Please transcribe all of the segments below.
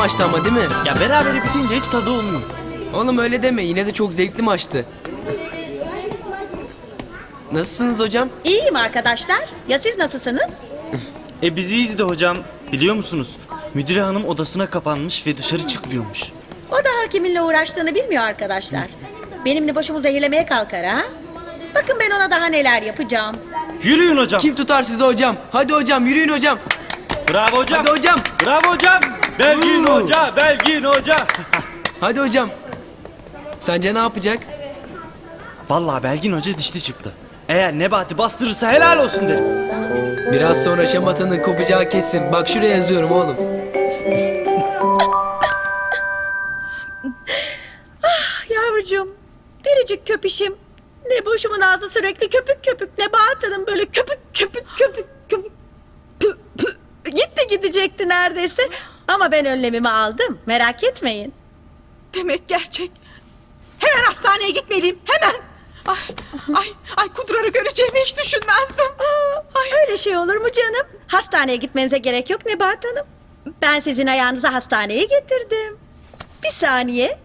maçtı ama değil mi? Ya beraber bitince hiç tadı olmuyor. Oğlum öyle deme yine de çok zevkli maçtı. Nasılsınız hocam? İyiyim arkadaşlar. Ya siz nasılsınız? E biz iyiyiz de hocam. Biliyor musunuz? Müdüre hanım odasına kapanmış ve dışarı çıkmıyormuş. O daha kiminle uğraştığını bilmiyor arkadaşlar. Benimle başımı zehirlemeye kalkar ha? Bakın ben ona daha neler yapacağım. Yürüyün hocam. Kim tutar sizi hocam? Hadi hocam yürüyün hocam. Bravo hocam. Hadi hocam. Bravo hocam. Belgin Oo. hoca, Belgin hoca. Hadi hocam. Sence ne yapacak? Vallahi Belgin hoca dişli çıktı. Eğer Nebati bastırırsa helal olsun derim. Biraz sonra şamatanın kopacağı kesin. Bak şuraya yazıyorum oğlum. Yavrucuğum, biricik köpişim. Ne boşumun ağzı sürekli köpük köpük. Ne bağıtının böyle köpük köpük köpük gidecekti neredeyse. Ama ben önlemimi aldım. Merak etmeyin. Demek gerçek. Hemen hastaneye gitmeliyim. Hemen. Ay, ay, ay Kudrar'ı göreceğimi hiç düşünmezdim. Ay, Öyle şey olur mu canım? Hastaneye gitmenize gerek yok Nebahat Hanım. Ben sizin ayağınızı hastaneye getirdim. Bir saniye.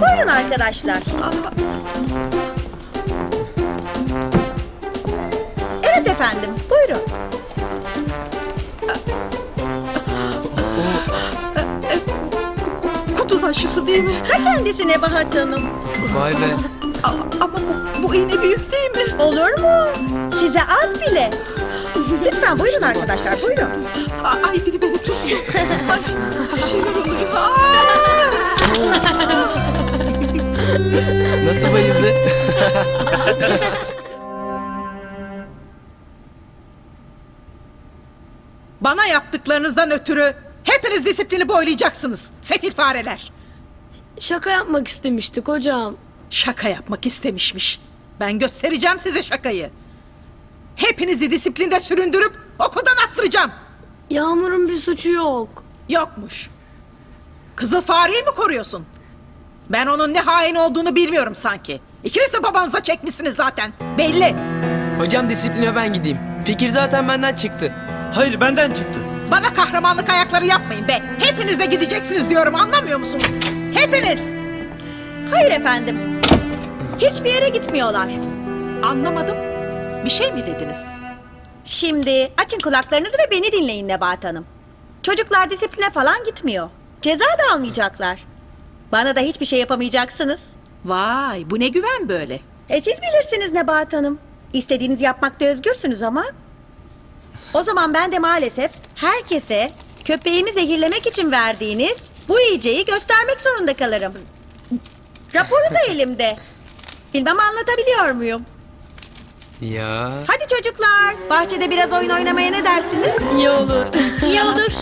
Buyurun arkadaşlar. Evet efendim, aşısı değil mi? Ta kendisi Nebahat Hanım. Vay be. A- ama bu, bu iğne büyük değil mi? Olur mu? Size az bile. Lütfen buyurun arkadaşlar, buyurun. A- ay biri beni tutsun. Ay, bir şeyler oluyor. Aa! Nasıl bayıldı? Bana yaptıklarınızdan ötürü hepiniz disiplini boylayacaksınız. Sefil fareler. Şaka yapmak istemiştik hocam. Şaka yapmak istemişmiş. Ben göstereceğim size şakayı. Hepinizi disiplinde süründürüp okuldan attıracağım. Yağmur'un bir suçu yok. Yokmuş. Kızıl fareyi mi koruyorsun? Ben onun ne hain olduğunu bilmiyorum sanki. İkiniz de babanıza çekmişsiniz zaten. Belli. Hocam disipline ben gideyim. Fikir zaten benden çıktı. Hayır benden çıktı. Bana kahramanlık ayakları yapmayın be. Hepiniz de gideceksiniz diyorum anlamıyor musunuz? Hepiniz. Hayır efendim. Hiçbir yere gitmiyorlar. Anlamadım. Bir şey mi dediniz? Şimdi açın kulaklarınızı ve beni dinleyin Nebahat Hanım. Çocuklar disipline falan gitmiyor. Ceza da almayacaklar. Bana da hiçbir şey yapamayacaksınız. Vay bu ne güven böyle. E siz bilirsiniz Nebahat Hanım. İstediğinizi yapmakta özgürsünüz ama. O zaman ben de maalesef herkese köpeğimi zehirlemek için verdiğiniz bu yiyeceği göstermek zorunda kalırım. Raporu da elimde. Bilmem anlatabiliyor muyum? Ya. Hadi çocuklar, bahçede biraz oyun oynamaya ne dersiniz? İyi olur. İyi olur.